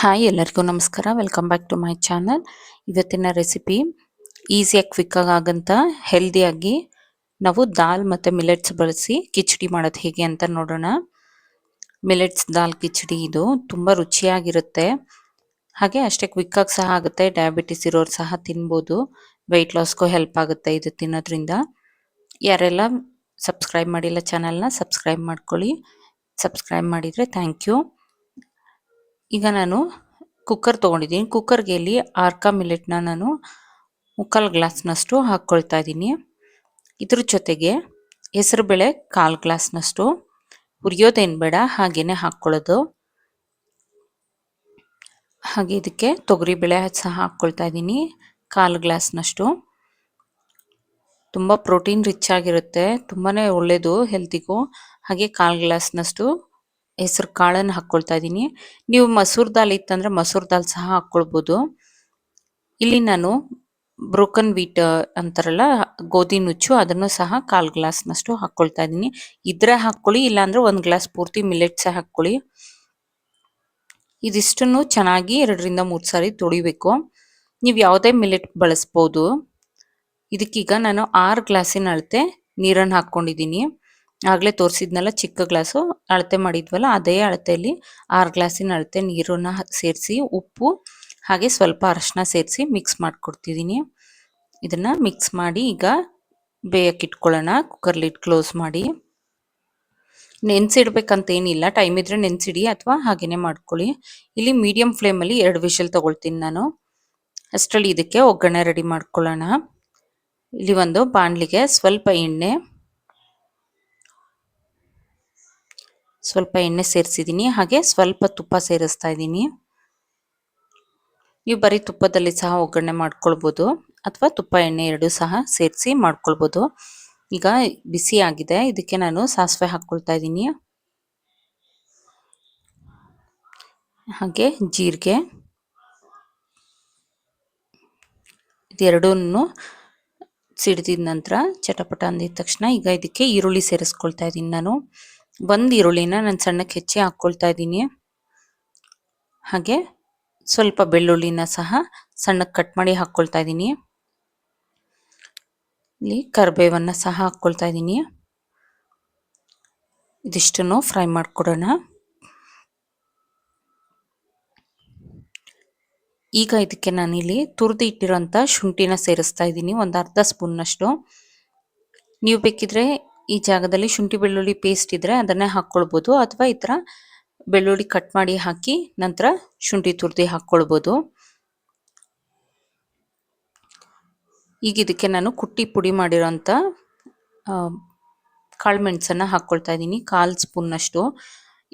Hi ಎಲ್ಲರಿಗೂ ನಮಸ್ಕಾರ. Welcome back to my channel ಇವತ್ತಿನ ರೆಸಿಪಿ ಈಸಿಯಾಗಿ ಕ್ವಿಕ್ಕಾಗಿ ಆಗಂತ ಹೆಲ್ದಿಯಾಗಿ ನಾವು ದಾಲ್ ಮತ್ತು ಮಿಲೆಟ್ಸ್ ಬಳಸಿ ಕಿಚಡಿ ಮಾಡೋದು ಹೇಗೆ ಅಂತ ನೋಡೋಣ. ಮಿಲೆಟ್ಸ್ ದಾಲ್, ಕಿಚಡಿ ಇದು ತುಂಬ ರುಚಿಯಾಗಿರುತ್ತೆ. ಹಾಗೆ ಅಷ್ಟೇ ಕ್ವಿಕ್ಕಾಗಿ ಸಹ ಆಗುತ್ತೆ. ಡಯಾಬಿಟಿಸ್ ಇರೋರು ಸಹ ತಿನ್ಬೋದು. ವೆಯ್ಟ್ ಲಾಸ್ಗೂ ಹೆಲ್ಪ್ ಆಗುತ್ತೆ ಇದು ತಿನ್ನೋದ್ರಿಂದ. ಯಾರೆಲ್ಲ ಸಬ್ಸ್ಕ್ರೈಬ್ ಮಾಡಿಲ್ಲ ಚಾನಲ್ನ ಸಬ್ಸ್ಕ್ರೈಬ್ ಮಾಡ್ಕೊಳ್ಳಿ. ಸಬ್ಸ್ಕ್ರೈಬ್ ಮಾಡಿದರೆ ಥ್ಯಾಂಕ್ ಯು ಈಗ ನಾನು ಕುಕ್ಕರ್ ತೊಗೊಂಡಿದ್ದೀನಿ. ಕುಕ್ಕರ್ಗೆ ಇಲ್ಲಿ ಆರ್ಕ ಮಿಲೆಟ್ನ ನಾನು ಮುಕ್ಕಾಲು ಗ್ಲಾಸ್ನಷ್ಟು ಹಾಕ್ಕೊಳ್ತಾ ಇದ್ದೀನಿ. ಇದ್ರ ಜೊತೆಗೆ ಹೆಸರುಬೇಳೆ ಕಾಲು ಗ್ಲಾಸ್ನಷ್ಟು ಹುರಿಯೋದೇನು ಬೇಡ, ಹಾಗೇನೆ ಹಾಕ್ಕೊಳ್ಳೋದು. ಹಾಗೆ ಇದಕ್ಕೆ ತೊಗರಿಬೇಳೆ ಸಹ ಹಾಕ್ಕೊಳ್ತಾ ಇದ್ದೀನಿ. ಕಾಲು ಗ್ಲಾಸ್ನಷ್ಟು ತುಂಬ ಪ್ರೋಟೀನ್ ರಿಚ್ ಆಗಿರುತ್ತೆ. ತುಂಬಾ ಒಳ್ಳೆಯದು ಹೆಲ್ತಿಗೂ ಹಾಗೆ ಕಾಲು ಗ್ಲಾಸ್ನಷ್ಟು ಹೆಸರು ಕಾಳನ್ನು ಹಾಕ್ಕೊಳ್ತಾ ಇದ್ದೀನಿ. ನೀವು ಮಸೂರ್ ದಾಲ್ ಇತ್ತಂದ್ರೆ ಮಸೂರ್ ದಾಲ್ ಸಹ ಹಾಕ್ಕೊಳ್ಬೋದು ಇಲ್ಲಿ ನಾನು ಬ್ರೋಕನ್ ವೀಟ್ ಅಂತಾರಲ್ಲ, ಗೋಧಿ ನುಚ್ಚು ಅದನ್ನು ಸಹ ಕಾಲು ಗ್ಲಾಸ್ನಷ್ಟು ಹಾಕ್ಕೊಳ್ತಾ ಇದ್ದೀನಿ. ಇದ್ರೆ ಹಾಕ್ಕೊಳ್ಳಿ, ಇಲ್ಲಾಂದ್ರೆ ಒಂದು ಗ್ಲಾಸ್ ಪೂರ್ತಿ ಮಿಲೆಟ್ಸ್ ಹಾಕ್ಕೊಳ್ಳಿ. ಇದಿಷ್ಟನ್ನು ಚೆನ್ನಾಗಿ ಎರಡರಿಂದ ಮೂರು ಸಾರಿ ತೊಳಿಬೇಕು. ನೀವು ಯಾವುದೇ ಮಿಲೆಟ್ ಬಳಸ್ಬೋದು. ಇದಕ್ಕೀಗ ನಾನು ಆರು ಗ್ಲಾಸಿನ ಅಳತೆ ನೀರನ್ನು ಹಾಕ್ಕೊಂಡಿದ್ದೀನಿ. ಆಗಲೇ ತೋರಿಸಿದ್ನಲ್ಲ ಚಿಕ್ಕ ಗ್ಲಾಸು. ಅಳತೆ ಮಾಡಿದ್ವಲ್ಲ, ಅದೇ ಅಳತೆಯಲ್ಲಿ ಆರು ಗ್ಲಾಸಿನ ಅಳತೆ ನೀರನ್ನ ಸೇರಿಸಿ, ಉಪ್ಪು, ಹಾಗೆ ಸ್ವಲ್ಪ ಅರಶಿನ ಸೇರಿಸಿ ಮಿಕ್ಸ್ ಮಾಡಿಕೊಡ್ತಿದ್ದೀನಿ ಇದನ್ನು ಮಿಕ್ಸ್ ಮಾಡಿ ಈಗ ಬೇಯಕ್ಕೆ ಇಟ್ಕೊಳ್ಳೋಣ ಕುಕ್ಕರ್ ಲಿಡ್ ಕ್ಲೋಸ್ ಮಾಡಿ. ನೆನೆಸಿಡ್ಬೇಕಂತೇನಿಲ್ಲ ಟೈಮ್ ಇದ್ರೆ ನೆನೆಸಿಡಿ ಅಥವಾ ಹಾಗೇನೆ ಮಾಡ್ಕೊಳ್ಳಿ. ಇಲ್ಲಿ ಮೀಡಿಯಂ ಫ್ಲೇಮಲ್ಲಿ ಎರಡು ವಿಷಲ್ ತಗೊಳ್ತೀನಿ ನಾನು. ಅಷ್ಟರಲ್ಲಿ ಇದಕ್ಕೆ ಒಗ್ಗರಣೆ ರೆಡಿ ಮಾಡ್ಕೊಳ್ಳೋಣ. ಇಲ್ಲಿ ಒಂದು ಬಾಣಲಿಗೆ ಸ್ವಲ್ಪ ಎಣ್ಣೆ ಸ್ವಲ್ಪ ಎಣ್ಣೆ ಸೇರಿಸಿದ್ದೀನಿ ಹಾಗೆ ಸ್ವಲ್ಪ ತುಪ್ಪ ಸೇರಿಸ್ತಾ ಇದ್ದೀನಿ ನೀವು ಬರೀ ತುಪ್ಪದಲ್ಲಿ ಸಹ ಒಗ್ಗರಣೆ ಮಾಡ್ಕೊಳ್ಬೋದು, ಅಥವಾ ತುಪ್ಪ ಎಣ್ಣೆ ಎರಡು ಸಹ ಸೇರಿಸಿ ಮಾಡ್ಕೊಳ್ಬೋದು. ಈಗ ಬಿಸಿ ಆಗಿದೆ, ಇದಕ್ಕೆ ನಾನು ಸಾಸಿವೆ ಹಾಕ್ಕೊಳ್ತಾ ಇದ್ದೀನಿ ಹಾಗೆ ಜೀರಿಗೆ. ಇದೆರಡನ್ನು ಸಿಡಿದ ನಂತರ ಚಟಪಟ ಅಂದಿದ ತಕ್ಷಣ ಈಗ ಇದಕ್ಕೆ ಈರುಳ್ಳಿ ಸೇರಿಸ್ಕೊಳ್ತಾ ಇದ್ದೀನಿ ನಾನು. ಒಂದು ಈರುಳ್ಳಿನ ನಾನು ಸಣ್ಣಕ್ಕೆ ಹೆಚ್ಚಿ ಹಾಕ್ಕೊಳ್ತಾ ಇದ್ದೀನಿ. ಹಾಗೆ ಸ್ವಲ್ಪ ಬೆಳ್ಳುಳ್ಳಿನ ಸಹ ಸಣ್ಣಕ್ಕೆ ಕಟ್ ಮಾಡಿ ಹಾಕ್ಕೊಳ್ತಾ ಇದ್ದೀನಿ. ಇಲ್ಲಿ ಕರಿಬೇವನ್ನು ಸಹ ಹಾಕ್ಕೊಳ್ತಾ ಇದ್ದೀನಿ. ಇದಿಷ್ಟನ್ನು ಫ್ರೈ ಮಾಡಿಕೊಡೋಣ. ಈಗ ಇದಕ್ಕೆ ನಾನಿಲ್ಲಿ ತುರಿದು ಇಟ್ಟಿರೋಂಥ ಶುಂಠಿನ ಸೇರಿಸ್ತಾ ಇದ್ದೀನಿ, ಒಂದು ಅರ್ಧ ಸ್ಪೂನ್ನಷ್ಟು ನೀವು ಬೇಕಿದ್ರೆ ಈ ಜಾಗದಲ್ಲಿ ಶುಂಠಿ ಬೆಳ್ಳುಳ್ಳಿ ಪೇಸ್ಟ್ ಇದ್ರೆ ಅದನ್ನೇ ಹಾಕ್ಕೊಳ್ಬೋದು. ಅಥವಾ ಈ ಥರ ಬೆಳ್ಳುಳ್ಳಿ ಕಟ್ ಮಾಡಿ ಹಾಕಿ ನಂತರ ಶುಂಠಿ ತುರ್ದಿ ಹಾಕ್ಕೊಳ್ಬೋದು. ಈಗ ಇದಕ್ಕೆ ನಾನು ಕುಟ್ಟಿ ಪುಡಿ ಮಾಡಿರೋಂಥ ಕಾಳು ಮೆಣಸನ್ನು ಹಾಕ್ಕೊಳ್ತಾ ಇದ್ದೀನಿ. ಕಾಲು ಸ್ಪೂನ್ನಷ್ಟು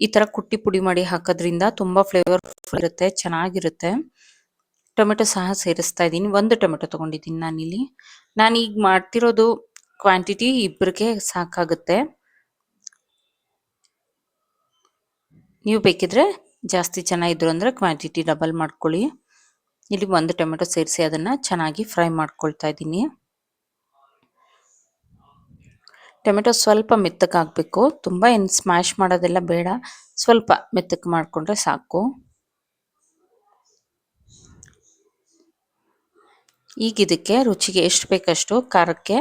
ಈ ಥರ ಕುಟ್ಟಿ ಪುಡಿ ಮಾಡಿ ಹಾಕೋದ್ರಿಂದ ತುಂಬ ಫ್ಲೇವರ್ಫುಲ್ ಇರುತ್ತೆ, ಚೆನ್ನಾಗಿರುತ್ತೆ. ಟೊಮೆಟೊ ಸಹ ಸೇರಿಸ್ತಾ ಇದ್ದೀನಿ. ಒಂದು ಟೊಮೆಟೊ ತೊಗೊಂಡಿದ್ದೀನಿ ನಾನಿಲ್ಲಿ. ನಾನು ಈಗ ಮಾಡ್ತಿರೋದು ಕ್ವಾಂಟಿಟಿ ಇಬ್ಬರಿಗೆ ಸಾಕಾಗುತ್ತೆ. ನೀವು ಬೇಕಿದ್ರೆ ಜಾಸ್ತಿ ಚೆನ್ನಾಗಿದ್ರು ಅಂದರೆ ಕ್ವಾಂಟಿಟಿ ಡಬಲ್ ಮಾಡ್ಕೊಳ್ಳಿ. ಇಲ್ಲಿ ಒಂದು ಟೊಮೆಟೊ ಸೇರಿಸಿ ಅದನ್ನು ಚೆನ್ನಾಗಿ ಫ್ರೈ ಮಾಡ್ಕೊಳ್ತಾ ಇದ್ದೀನಿ. ಟೊಮೆಟೊ ಸ್ವಲ್ಪ ಮೆತ್ತಗಾಗಬೇಕು ತುಂಬ ಏನು ಸ್ಮ್ಯಾಶ್ ಮಾಡೋದೆಲ್ಲ ಬೇಡ. ಸ್ವಲ್ಪ ಮೆತ್ತಕ್ಕೆ ಮಾಡಿಕೊಂಡ್ರೆ ಸಾಕು. ಈಗ ಇದಕ್ಕೆ ರುಚಿಗೆ ಎಷ್ಟು ಬೇಕಷ್ಟು ಖಾರಕ್ಕೆ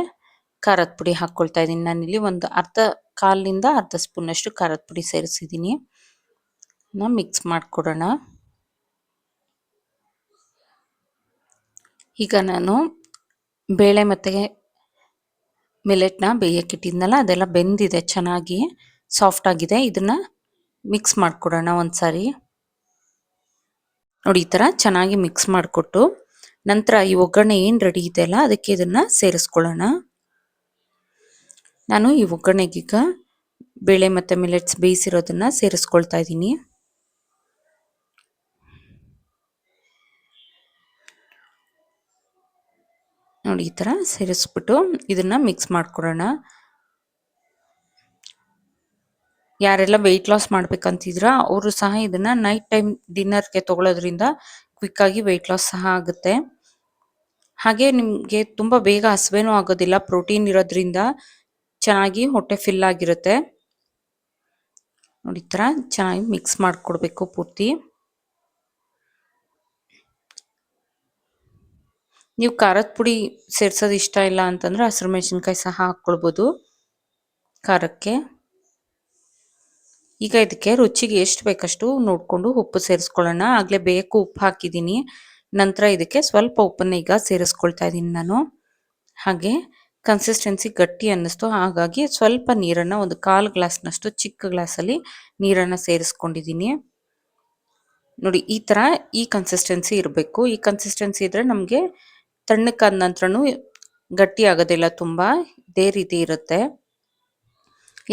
ಖಾರದ ಪುಡಿ ಹಾಕ್ಕೊಳ್ತಾ ಇದ್ದೀನಿ. ನಾನಿಲ್ಲಿ ಒಂದು ಅರ್ಧ ಕಾಲಿನಿಂದ ಅರ್ಧ ಸ್ಪೂನಷ್ಟು ಖಾರದ ಪುಡಿ ಸೇರಿಸಿದ್ದೀನಿ. ಮಿಕ್ಸ್ ಮಾಡಿಕೊಡೋಣ. ಈಗ ನಾನು ಬೇಳೆ ಮತ್ತು ಮಿಲೆಟ್ನ ಬೇಯಕ್ಕಿಟ್ಟಿದ್ನಲ್ಲ ಅದೆಲ್ಲ ಬೆಂದಿದೆ, ಚೆನ್ನಾಗಿ ಸಾಫ್ಟ್ ಆಗಿದೆ. ಇದನ್ನು ಮಿಕ್ಸ್ ಮಾಡಿಕೊಡೋಣ ಒಂದು ಸಾರಿ ನೋಡಿ, ಈ ಥರ ಚೆನ್ನಾಗಿ ಮಿಕ್ಸ್ ಮಾಡಿಕೊಟ್ಟು ನಂತರ ಈ ಒಗ್ಗರಣೆ ಏನು ರೆಡಿ ಇದೆಯಲ್ಲ ಅದಕ್ಕೆ ಇದನ್ನು ಸೇರಿಸ್ಕೊಳ್ಳೋಣ. ನಾನು ಈ ಒಗ್ಗರಣೆಗೀಗ ಬೇಳೆ ಮತ್ತು ಮಿಲೆಟ್ಸ್ ಬೇಯಿಸಿರೋದನ್ನು ಸೇರಿಸ್ಕೊಳ್ತಾ ಇದ್ದೀನಿ. ನೋಡಿ, ಈ ಥರ ಸೇರಿಸ್ಬಿಟ್ಟು ಇದನ್ನು ಮಿಕ್ಸ್ ಮಾಡ್ಕೊಡೋಣ. ಯಾರೆಲ್ಲ ವೆಯ್ಟ್ ಲಾಸ್ ಮಾಡ್ಬೇಕಂತಿದ್ರ ಅವರು ಸಹ ಇದನ್ನ ನೈಟ್ ಟೈಮ್ ಡಿನ್ನರ್ಗೆ ತಗೊಳ್ಳೋದ್ರಿಂದ ಕ್ವಿಕ್ ಆಗಿ ವೆಯ್ಟ್ ಲಾಸ್ ಸಹ ಆಗುತ್ತೆ. ಹಾಗೆ ನಿಮಗೆ ತುಂಬ ಬೇಗ ಹಸುವೇನೂ ಆಗೋದಿಲ್ಲ ಪ್ರೋಟೀನ್ ಇರೋದ್ರಿಂದ ಚೆನ್ನಾಗಿ ಹೊಟ್ಟೆ ಫಿಲ್ ಆಗಿರುತ್ತೆ. ನೋಡಿ ಥರ ಚೆನ್ನಾಗಿ ಮಿಕ್ಸ್ ಮಾಡಿಕೊಡ್ಬೇಕು ಪೂರ್ತಿ. ನೀವು ಖಾರದ ಪುಡಿ ಸೇರ್ಸೋದು ಇಷ್ಟ ಇಲ್ಲ ಅಂತಂದರೆ ಹಸಿರು ಮೆಣಸಿನ್ಕಾಯಿ ಸಹ ಹಾಕ್ಕೊಳ್ಬೋದು ಖಾರಕ್ಕೆ. ಈಗ ಇದಕ್ಕೆ ರುಚಿಗೆ ಎಷ್ಟು ಬೇಕಷ್ಟು ನೋಡಿಕೊಂಡು ಉಪ್ಪು ಸೇರಿಸ್ಕೊಳ್ಳೋಣ. ಆಗಲೇ ಬೇಕು ಉಪ್ಪು ಹಾಕಿದ್ದೀನಿ. ನಂತರ ಇದಕ್ಕೆ ಸ್ವಲ್ಪ ಉಪ್ಪನ್ನು ಈಗ ಸೇರಿಸ್ಕೊಳ್ತಾ ಇದ್ದೀನಿ ನಾನು. ಹಾಗೆ ಕನ್ಸಿಸ್ಟೆನ್ಸಿ ಗಟ್ಟಿ ಅನ್ನಿಸ್ತು. ಹಾಗಾಗಿ ಸ್ವಲ್ಪ ನೀರನ್ನು ಒಂದು ಕಾಲು ಗ್ಲಾಸ್ನಷ್ಟು ಚಿಕ್ಕ ಗ್ಲಾಸಲ್ಲಿ ನೀರನ್ನು ಸೇರಿಸ್ಕೊಂಡಿದ್ದೀನಿ. ನೋಡಿ, ಈ ಥರ ಈ ಕನ್ಸಿಸ್ಟೆನ್ಸಿ ಇರಬೇಕು. ಈ ಕನ್ಸಿಸ್ಟೆನ್ಸಿ ಇದ್ದರೆ ನಮಗೆ ತಣ್ಣಕ್ಕಾದ ನಂತರನೂ ಗಟ್ಟಿ ಆಗೋದಿಲ್ಲ ತುಂಬ. ಇದೇ ರೀತಿ ಇರುತ್ತೆ.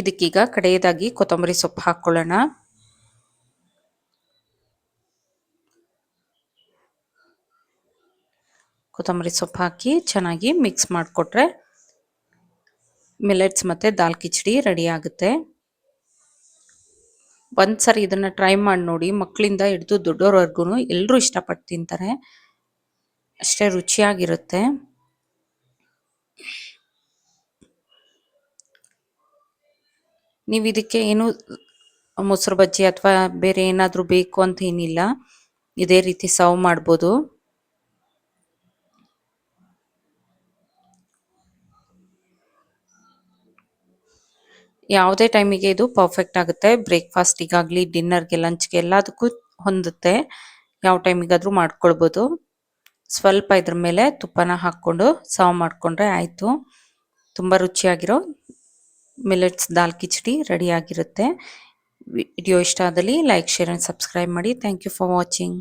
ಇದಕ್ಕೀಗ ಕಡೆಯದಾಗಿ ಕೊತ್ತಂಬರಿ ಸೊಪ್ಪು ಹಾಕ್ಕೊಳ್ಳೋಣ ಕೊತ್ತಂಬರಿ ಸೊಪ್ಪು ಹಾಕಿ ಚೆನ್ನಾಗಿ ಮಿಕ್ಸ್ ಮಾಡಿಕೊಟ್ರೆ ಮಿಲೆಟ್ಸ್ ಮತ್ತು ದಾಲ್ ಕಿಚಡಿ ರೆಡಿ ಆಗುತ್ತೆ. ಒಂದ್ಸರಿ ಇದನ್ನು ಟ್ರೈ ಮಾಡಿ ನೋಡಿ. ಮಕ್ಕಳಿಂದ ಹಿಡಿದು ದೊಡ್ಡೋರ್ವರೆಗೂ ಎಲ್ಲರೂ ಇಷ್ಟಪಟ್ಟು ತಿಂತಾರೆ. ಅಷ್ಟೇ ರುಚಿಯಾಗಿರುತ್ತೆ. ನೀವು ಇದಕ್ಕೆ ಏನು ಮೊಸರು ಬಜ್ಜಿ ಅಥವಾ ಬೇರೆ ಏನಾದರೂ ಬೇಕು ಅಂತ ಏನಿಲ್ಲ. ಇದೇ ರೀತಿ ಸರ್ವ್ ಮಾಡ್ಬೋದು. ಯಾವುದೇ ಟೈಮಿಗೆ ಇದು ಪರ್ಫೆಕ್ಟ್ ಆಗುತ್ತೆ. ಬ್ರೇಕ್ಫಾಸ್ಟಿಗಾಗಲಿ ಡಿನ್ನರ್ಗೆ ಲಂಚ್ಗೆ ಎಲ್ಲದಕ್ಕೂ ಹೊಂದುತ್ತೆ. ಯಾವ ಟೈಮಿಗಾದರೂ ಮಾಡ್ಕೊಳ್ಬೋದು. ಸ್ವಲ್ಪ ಇದ್ರ ಮೇಲೆ ತುಪ್ಪನ ಹಾಕ್ಕೊಂಡು ಸರ್ವ್ ಮಾಡಿಕೊಂಡ್ರೆ ಆಯಿತು. ತುಂಬ ರುಚಿಯಾಗಿರೋ ಮಿಲೆಟ್ಸ್ ದಾಲ್ ಕಿಚಡಿ ರೆಡಿ ಆಗಿರುತ್ತೆ. ವಿಡಿಯೋ ಇಷ್ಟ ಆದಲ್ಲಿ ಲೈಕ್ ಶೇರ್ ಆ್ಯಂಡ್ ಸಬ್ಸ್ಕ್ರೈಬ್ ಮಾಡಿ. Thank you for watching